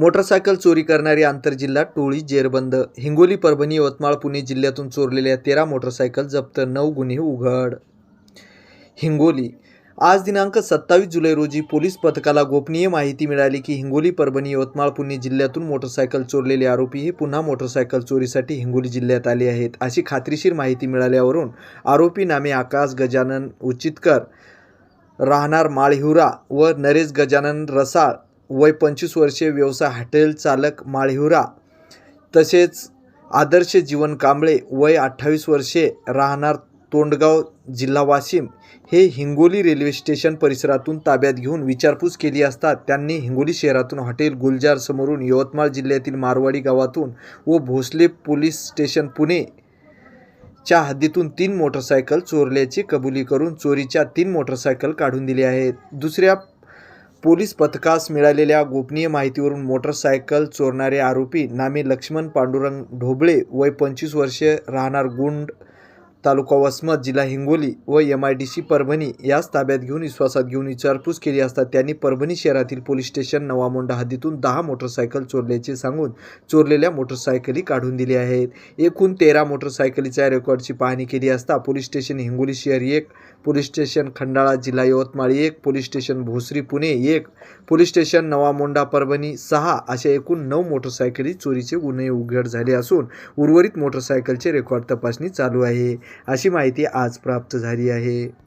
Motorcycle चोरी करणारी आंतरजिल्हा टोळी जेरबंद हिंगोली परभणी यवतमाळ पुणे जिल्ह्यातून चोरलेल्या तेरा मोटरसायकल जप्त नऊ गुन्हे उघड. हिंगोली. आज दिनांक सत्तावीस जुलै रोजी पोलीस पथकाला गोपनीय माहिती मिळाली की हिंगोली परभणी यवतमाळ पुणे जिल्ह्यातून मोटरसायकल चोरलेले आरोपी हे पुन्हा मोटरसायकल चोरीसाठी हिंगोली जिल्ह्यात आले आहेत. अशी खात्रीशीर माहिती मिळाल्यावरून आरोपी नामे आकाश गजानन उचितकर राहणार माळहिवरा व नरेश गजानन रसाळ वय पंचवीस वर्षे व्यवसाय हॉटेल चालक माळहिवरा तसेच आदर्श जीवन कांबळे वय अठ्ठावीस वर्षे राहणार तोंडगाव जिल्हा वाशिम. हे हिंगोली रेल्वे स्टेशन परिसरातून ताब्यात घेऊन विचारपूस केली असता त्यांनी हिंगोली शहरातून हॉटेल गुलजार समोरून यवतमाळ जिल्ह्यातील मारवाडी गावातून व भोसले पोलीस स्टेशन पुणे च्या हद्दीतून तीन मोटरसायकल चोरल्याची कबुली करून चोरीच्या तीन मोटरसायकल काढून दिली आहेत. दुसऱ्या पोलीस पथकास मिळालेल्या गोपनीय माहितीवरून मोटरसायकल चोरणारे आरोपी नामे लक्ष्मण पांडुरंग ढोबळे वय पंचवीस वर्षे राहणार गुंड तालुका वसमत जिल्हा हिंगोली व M I D C Parbhani याच ताब्यात घेऊन विश्वासात घेऊन विचारपूस केली असता त्यांनी परभणी शहरातील पोलीस स्टेशन नवामोंडा हद्दीतून दहा मोटरसायकल चोरल्याचे सांगून चोरलेल्या मोटरसायकली काढून दिल्या आहेत. एकूण तेरा मोटरसायकलीच्या रेकॉर्डची पाहणी केली असता पोलीस स्टेशन हिंगोली शहर एक पोलीस स्टेशन खंडाळा जिल्हा यवतमाळ एक पोलीस स्टेशन भोसरी पुणे एक पोलीस स्टेशन नवामोंडा परभणी सहा अशा एकूण नऊ मोटरसायकली चोरीचे गुन्हे उघड झाले असून उर्वरित मोटरसायकलचे रेकॉर्ड तपासणी चालू आहे. अशी माहिती आज प्राप्त झाली आहे.